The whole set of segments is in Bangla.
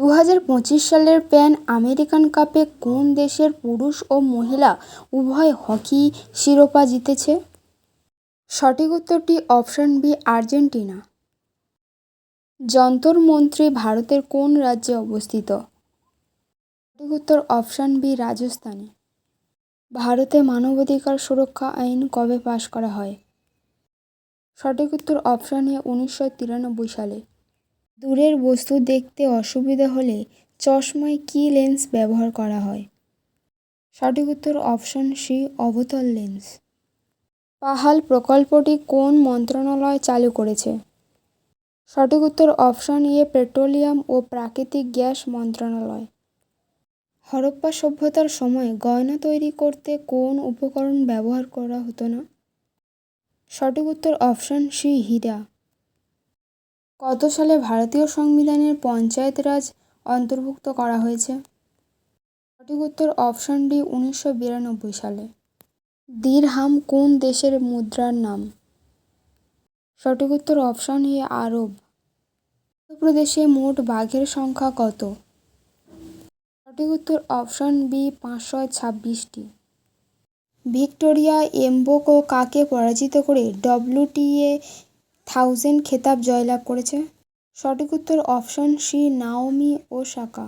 দু হাজার পঁচিশ সালের প্যান আমেরিকান কাপে কোন দেশের পুরুষ ও মহিলা উভয় হকি শিরোপা জিতেছে? সঠিক উত্তরটি অপশান বি, আর্জেন্টিনা। যন্তর মন্ত্রী ভারতের কোন রাজ্যে অবস্থিত? সঠিক উত্তর অপশান বি, রাজস্থানে। ভারতে মানবাধিকার সুরক্ষা আইন কবে পাশ করা হয়? সঠিক উত্তর অপশান এ, উনিশশো তিরানব্বই সালে। দূরের বস্তু দেখতে অসুবিধা হলে চশমায় কী লেন্স ব্যবহার করা হয়? সঠিক উত্তর অপশান সি, অবতল লেন্স। পাহাল প্রকল্পটি কোন মন্ত্রণালয় চালু করেছে? সঠিক উত্তর অপশান এ, পেট্রোলিয়াম ও প্রাকৃতিক গ্যাস মন্ত্রণালয়। হরপ্পা সভ্যতার সময় গয়না তৈরি করতে কোন উপকরণ ব্যবহার করা হতো না? সঠিক উত্তর অপশান সি, হীরা। কত সালে ভারতীয় সংবিধানের পঞ্চায়েত রাজ অন্তর্ভুক্ত করা হয়েছে? সঠিক উত্তর অপশান ডি, উনিশশো বিরানব্বই সালে। দিরহাম কোন দেশের মুদ্রার নাম? সঠিক উত্তর অপশান এ, আরব। মধ্যপ্রদেশে মোট বাঘের সংখ্যা কত? সঠিক উত্তর অপশান বি, পাঁচশো ছাব্বিশটি। ভিক্টোরিয়া এমবোকো কাকে পরাজিত করে? ডব্লিউটিএ থাউজেন্ড খেতাব জয়লাভ করেছে। সঠিক উত্তর অপশন সি নাওমি ও ওসাকা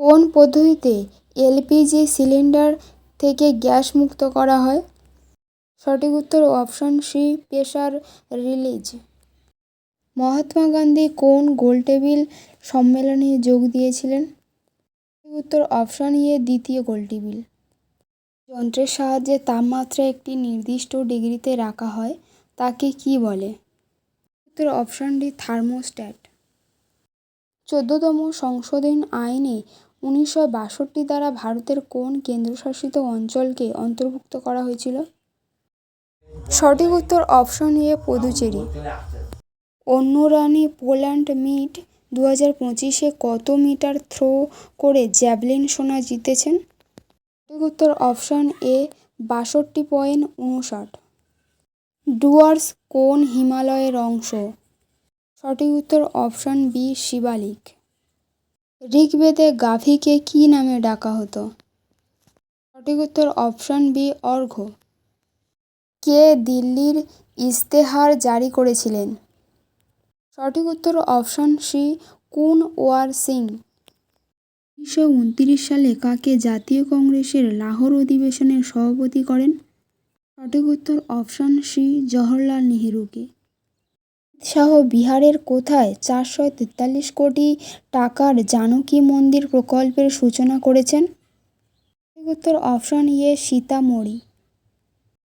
কোন পদ্ধতিতে এলপিজি সিলিন্ডার থেকে গ্যাস মুক্ত করা হয়? সঠিক উত্তর option C pressure release Mahatma Gandhi কোন গোলটেবিল সম্মেলনে যোগ দিয়েছিলেন? সঠিক উত্তর অপশান এ দ্বিতীয় গোলটেবিল যন্ত্রের সাহায্যে তাপমাত্রা একটি নির্দিষ্ট ডিগ্রিতে রাখা হয়। তাকে কি বলে? উত্তর অপশান ডি থার্মোস্ট্যাট। চোদ্দতম সংশোধন আইনে উনিশশো বাষট্টি দ্বারা ভারতের কোন কেন্দ্রশাসিত অঞ্চলকে অন্তর্ভুক্ত করা হয়েছিল? সঠিক উত্তর অপশন এ পুদুচেরি। অন্যরানি পোল্যান্ড মিট দু হাজার পঁচিশে কত মিটার থ্রো করে জ্যাভলিন সোনা জিতেছেন? সঠিক উত্তর অপশন এ বাষট্টি পয়েন্ট উনষাট। ডুয়ার্স কোন হিমালয়ের অংশ? সঠিক উত্তর অপশন বি, শিবালিক। ঋগ্বেদে গাভীকে কী নামে ডাকা হতো? সঠিক উত্তর অপশন বি অর্ঘ্য কে দিল্লির ইস্তেহার জারি করেছিলেন? সঠিক উত্তর option C, Kunwar Singh. উনিশশো উনত্রিশ সালে কাকে জাতীয় কংগ্রেসের লাহোর অধিবেশনের সভাপতি করেন? সঠিক উত্তর অপশন সি, জওহরলাল নেহেরুকে। শাহ বিহারের কোথায় চারশো তেতাল্লিশ কোটি টাকার জানকী মন্দির প্রকল্পের সূচনা করেছেন? উত্তর অপশন ইয়ে সীতামঢ়ি।